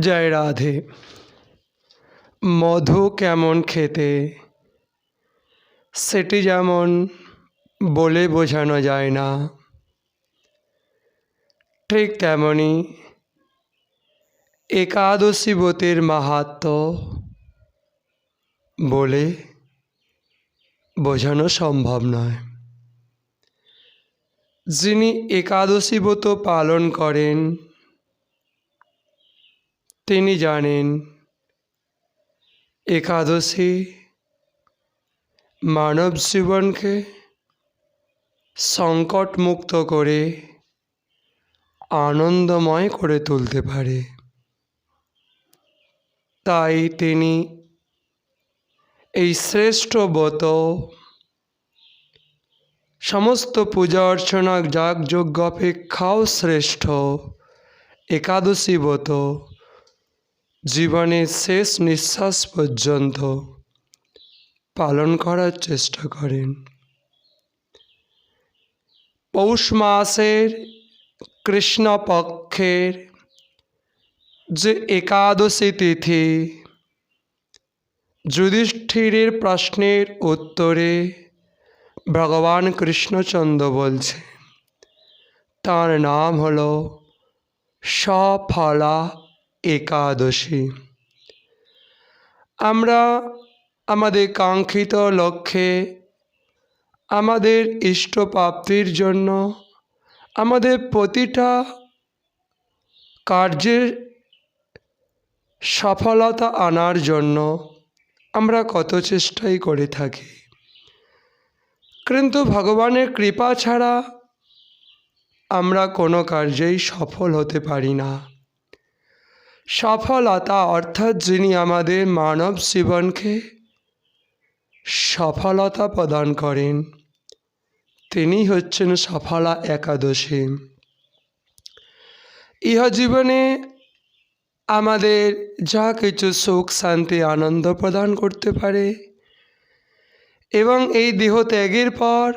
জয় রাধে। মধু কেমন খেতে? সেটি যেমন বলে বোঝানো যায় না। ঠিক তেমনি একাদশী ব্রতের মাহাত্ম বলে বোঝানো সম্ভব নয়। যিনি একাদশী ব্রত পালন করেন তিনি জানেন, একাদশী মানব জীবনকে সংকটমুক্ত করে আনন্দময় করে তুলতে পারে। তাই তিনি এই শ্রেষ্ঠ ব্রত, সমস্ত পূজা অর্চনা, যাগযজ্ঞ, অপেক্ষাও শ্রেষ্ঠ একাদশী ব্রত জীবনের শেষ নিঃশ্বাস পর্যন্ত পালন করার চেষ্টা করেন। পৌষ মাসের কৃষ্ণপক্ষের যে একাদশী তিথি, যুধিষ্ঠিরের প্রশ্নের উত্তরে ভগবান কৃষ্ণচন্দ্র বলছে, তার নাম হল সফলা একাদশী। আমরা আমাদের কাঙ্ক্ষিত লক্ষ্যে, আমাদের ইষ্টপ্রাপ্তির জন্য, আমাদের প্রতিটা কার্যের সফলতা আনার জন্য আমরা কত চেষ্টাই করে থাকি। কিন্তু ভগবানের কৃপা ছাড়া আমরা কোনো কার্যেই সফল হতে পারি না। সফলতা অর্থাৎ যিনি আমাদের মানব জীবনকে সফলতা প্রদান করেন, তিনি হচ্ছেন সফলা একাদশী। ইহ জীবনে আমাদের যা কিছু সুখ, শান্তি, আনন্দ প্রদান করতে পারে এবং এই দেহ ত্যাগের পর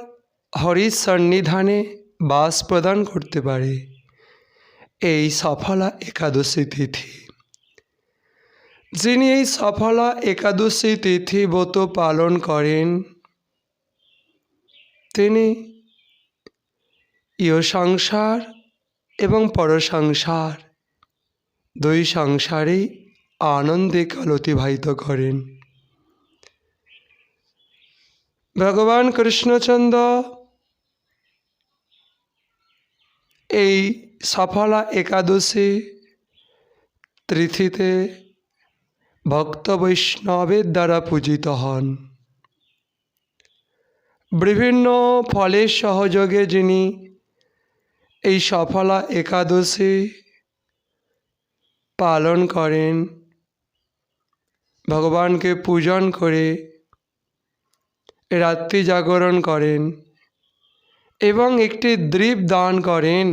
হরির সন্নিধানে বাস প্রদান করতে পারে। এই সফলা একাদশী তিথি। যিনি এই সফলা একাদশী তিথি ব্রত পালন করেন, তিনি ইয় সংসার এবং পরসংসার দুই সংসারেই আনন্দে কাল অতিবাহিত করেন। ভগবান কৃষ্ণচন্দ্র এই সফলা একাদশী তিথিতে ভক্ত বৈষ্ণবের দ্বারা পূজিত হন। বিভিন্ন ফলের সহযোগে যিনি এই সফলা একাদশী পালন করেন, ভগবানকে পূজন করে রাত্রি জাগরণ করেন এবং একটি দ্বীপ দান করেন।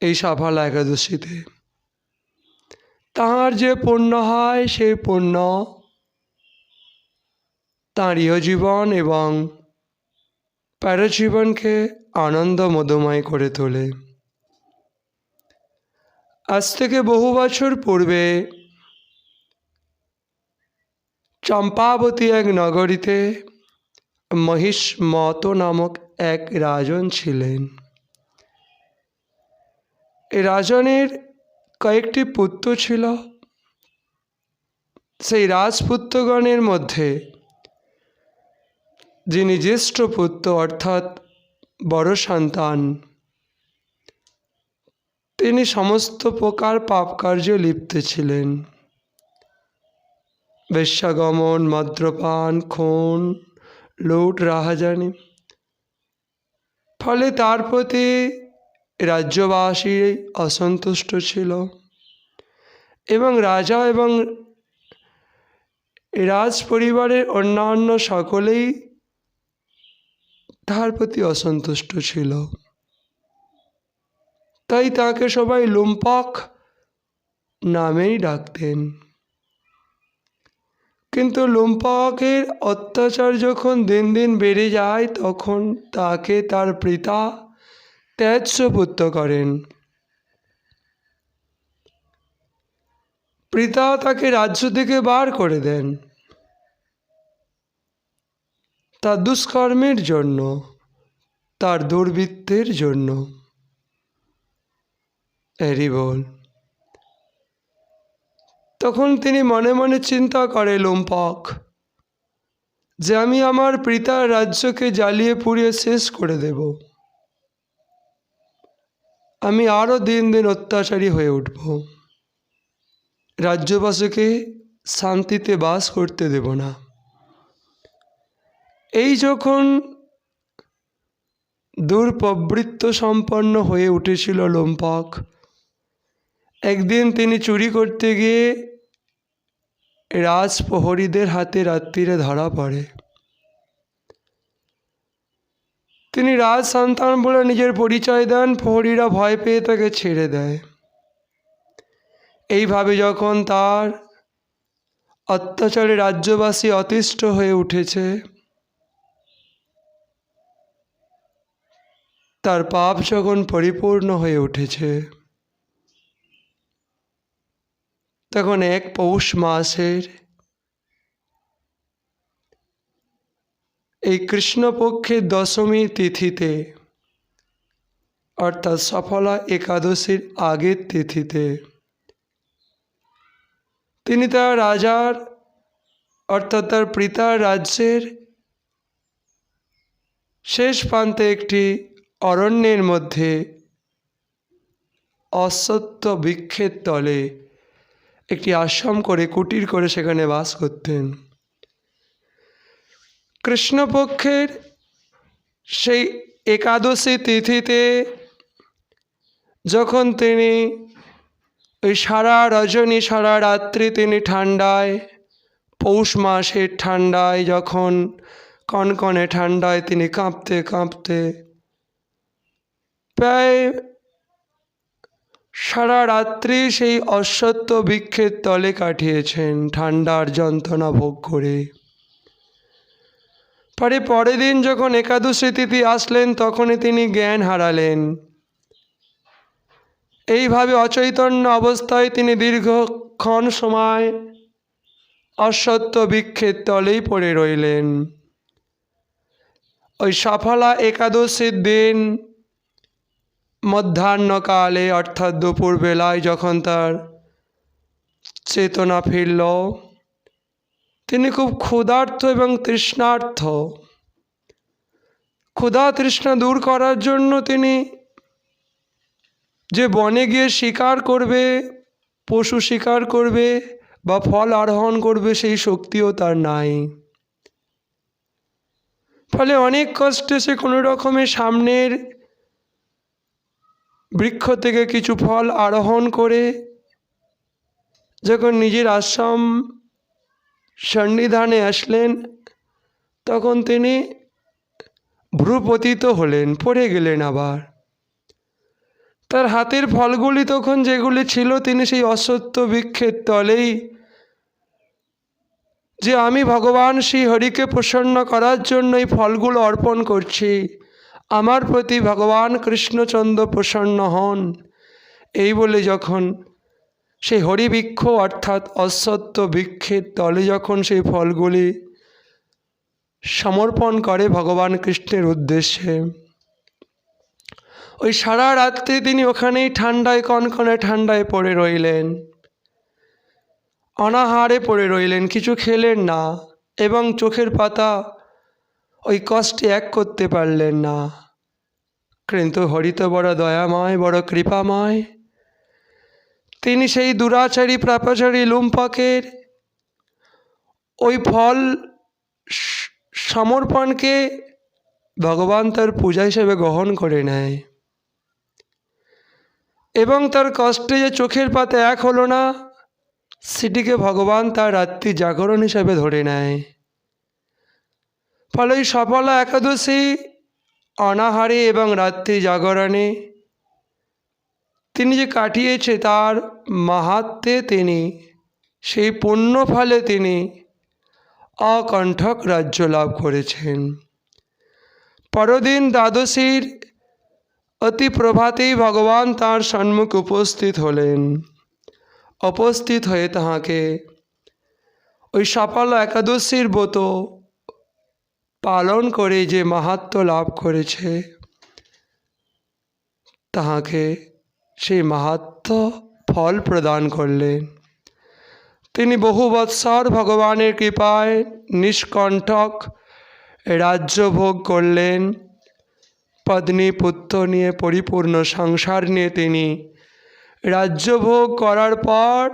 এই সফলা একাদশীতে। তাঁর যে পণ্য হয়, সেই পণ্য তাঁর জীবন এবং প্যারজীবনকে আনন্দ মধুময় করে তোলে। আজ থেকে বহু বছর পূর্বে চম্পাবতী এক নগরীতে মহিষ মত নামক এক রাজন ছিলেন। রাজনের কয়েকটি পুত্র ছিল। সেই রাজপুত্রগণের মধ্যে যিনি জ্যেষ্ঠ পুত্র, অর্থাৎ বড় সন্তান, তিনি সমস্ত প্রকার পাপ কার্যে লিপ্ত ছিলেন। বেশ্যাগমন মদ্রপান খুন, লুট, রাহাজানি। ফলে তার প্রতি রাজ্যবাসী অসন্তুষ্ট ছিল। এবং রাজা এবং রাজ পরিবারের অন্যান্য সকলেই তার প্রতি অসন্তুষ্ট ছিল। তাই তাকে সবাই লুম্পক নামেই ডাকতেন। কিন্তু লুম্পকের অত্যাচার যখন দিন দিন বেড়ে যায়, তখন তাকে তার পিতা ত্যাজ্যপুত্র করেন। পিতা তাকে রাজ্য থেকে বার করে দেন। তার দুষ্কর্মের জন্য, তার দুর্বৃত্তের জন্য। এরি বল। তখন তিনি মনে মনে চিন্তা করে লোম্পক, যে আমি আমার পিতার রাজ্যকে জ্বালিয়ে পুড়িয়ে শেষ করে দেব। আমি আরও দিন দিন অত্যাচারী হয়ে উঠব। রাজ্যবাসীকে শান্তিতে বাস করতে দেব না। এই যখন দুর্প্রবৃত্ত সম্পন্ন হয়ে উঠেছিল লোম্পক, একদিন তিনি চুরি করতে গিয়ে রাজপ্রহরীদের হাতে রাত্রিরে ধরা পড়ে। তিনি রাজ সন্তান বলে নিজের পরিচয় দেন, প্রহরীরা ভয় পেয়ে তাকে ছেড়ে দেয়। এইভাবে যখন তার অত্যাচারে রাজ্যবাসী অতিষ্ঠ হয়ে উঠেছে, তার পাপ যখন পরিপূর্ণ হয়ে উঠেছে, তখন এক পৌষ মাসের এই কৃষ্ণপক্ষের দশমী তিথিতে, অর্থাৎ সফলা একাদশীর আগের তিথিতে, তিনি তার রাজার, অর্থাৎ তার পিতার রাজ্যের শেষ প্রান্তে একটি অরণ্যের মধ্যে অসত্য বৃক্ষের তলে একটি আশ্রম করে কুটির করে সেখানে বাস করতেন। কৃষ্ণপক্ষের সেই একাদশী তিথিতে যখন তিনি ওই সারা রজনী, সারা রাত্রি তিনি ঠান্ডায় পৌষ মাসের ঠান্ডায় যখন কনকনে ঠান্ডায় তিনি কাঁপতে কাঁপতে প্রায় সারা রাত্রি সেই অশ্বত্থ বৃক্ষের তলে কাটিয়েছেন ঠান্ডার যন্ত্রণা ভোগ করে। পরে পরের দিন যখন একাদশী তিথি আসলেন, তখনই তিনি জ্ঞান হারালেন। এইভাবে অচৈতন্য অবস্থায় তিনি দীর্ঘক্ষণ সময় অশ্বত্থ বৃক্ষের তলেই পড়ে রইলেন। ওই সফলা একাদশীর দিন মধ্যাহ্নকালে, অর্থাৎ দুপুরবেলায়, যখন তার চেতনা ফিরল তিনি খুব ক্ষুধার্ত এবং তৃষ্ণার্থ। ক্ষুধা, তৃষ্ণা দূর করার জন্য তিনি যে বনে গিয়ে শিকার করবে, পশু শিকার করবে বা ফল আরোহণ করবে, সেই শক্তিও তার নাই। ফলে অনেক কষ্টে সে কোনো রকমের সামনের বৃক্ষ থেকে কিছু ফল আরোহণ করে, যখন নিজের আশ্রম সন্নিধানে আসলেন। তখন তিনি ভ্রুপতিত হলেন, পড়ে গেলেন আবার। তার হাতের ফলগুলি তখন যেগুলি ছিল, তিনি সেই অসত্য বৃক্ষের তলেই যে আমি ভগবান শ্রী হরিকে প্রসন্ন করার জন্য এই ফলগুলো অর্পণ করছি, আমার প্রতি ভগবান কৃষ্ণচন্দ্র প্রসন্ন হন। এই বলে যখন সেই হরিবৃক্ষ অর্থাৎ অসত্য বৃক্ষের তলে যখন সেই ফলগুলি সমর্পণ করে ভগবান কৃষ্ণের উদ্দেশ্যে, ওই সারা রাত্রে তিনি ওখানেই ঠান্ডায় কনকনে ঠান্ডায় পড়ে রইলেন। অনাহারে পড়ে রইলেন, কিছু খেলেন না এবং চোখের পাতা ওই কষ্টে এক করতে পারলেন না। কিন্তু হরিত বড় দয়াময়, বড় কৃপাময় তিনি সেই দুরাচারী প্রাপাচারী লুম্পকের ওই ফল সমর্পণকে ভগবান তার পূজা হিসেবে গ্রহণ করে নেয়। এবং তার কষ্টে যে চোখের পাতে এক হলো না, সেটিকে ভগবান তার রাত্রি জাগরণ হিসাবে ধরে নেয়। ফলে সফলা একাদশী অনাহারে এবং রাত্রি জাগরণে তিনি যে কাটিয়েছে তার মাহাত্মে তিনি, সেই পুণ্য ফলে তিনি অকণ্ঠক রাজ্য লাভ করেছেন। পরদিন দ্বাদশীর অতি প্রভাতেই ভগবান তার সম্মুখ উপস্থিত হলেন। উপস্থিত হয়ে তাহাকে ওই সফল একাদশীর ব্রত পালন করে যে মাহাত্ম লাভ করেছে, তাহাকে সেই মাহাত্ম ফল প্রদান করলেন। তিনি বহু বৎসর ভগবানের কৃপায় নিষ্কণ্ঠক রাজ্য ভোগ করলেন। পত্নী পুত্র নিয়ে পরিপূর্ণ সংসার নিয়ে তিনি রাজ্য ভোগ করার পর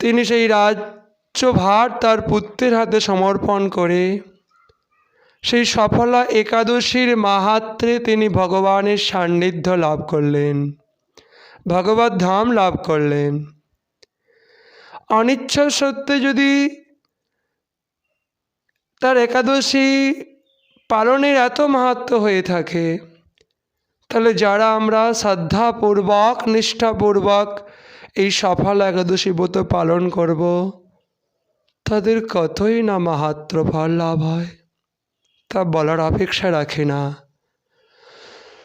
তিনি সেই রাজ্যভার তার পুত্রের হাতে সমর্পণ করে সেই সফলা একাদশীর মাহাত্রে তিনি ভগবানের সান্নিধ্য লাভ করলেন, ভগবত ধাম লাভ করলেন। অনিচ্ছা সত্ত্বে যদি তার একাদশী পালনের এত মাহাত্ম হয়ে থাকে, তাহলে যারা আমরা শ্রদ্ধাপূর্বক, নিষ্ঠাপূর্বক এই সফল একাদশী ব্রত পালন করব, তাদের কতই না মাহাত্র ফল লাভ হয়। তা বলার অপেক্ষা রাখে না।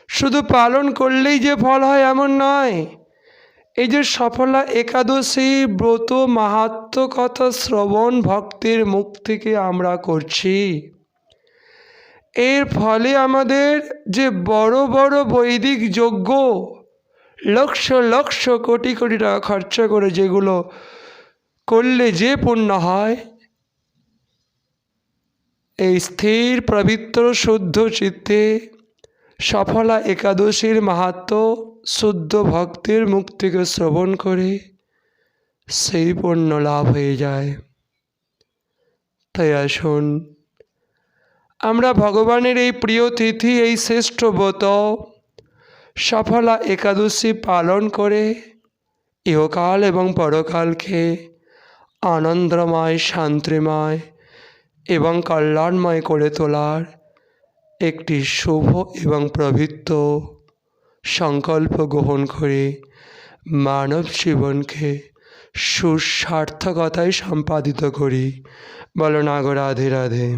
শুধু পালন করলেই যে ফল হয় এমন নয়। এই যে সফলা একাদশী ব্রত মাহাত্ম কথা শ্রবণ ভক্তির মুখ থেকে আমরা করছি। এর ফলে আমাদের যে বড় বড় বৈদিক যজ্ঞ, লক্ষ লক্ষ কোটি কোটি টাকা খরচা করে যেগুলো করলে যে পুণ্য হয় এই স্থির পবিত্র শুদ্ধ চিত্তে সফলা একাদশীর মাহাত্ম শুদ্ধ ভক্তির মুখ থেকে শ্রবণ করে সেই পণ্য লাভ হয়ে যায়। তাই আসুন, আমরা ভগবানের এই প্রিয় তিথি, এই শ্রেষ্ঠ ব্রত সফলা একাদশী পালন করে ইহকাল এবং পরকালকে আনন্দময়, শান্তিময় এবং কল্যাণময় করে তোলার একটি শুভ এবং প্রবৃত্ত সংকল্প গ্রহণ করে মানব জীবনকে সুসার্থকতায় সম্পাদিত করি। বলো নাগ রাধে রাধে।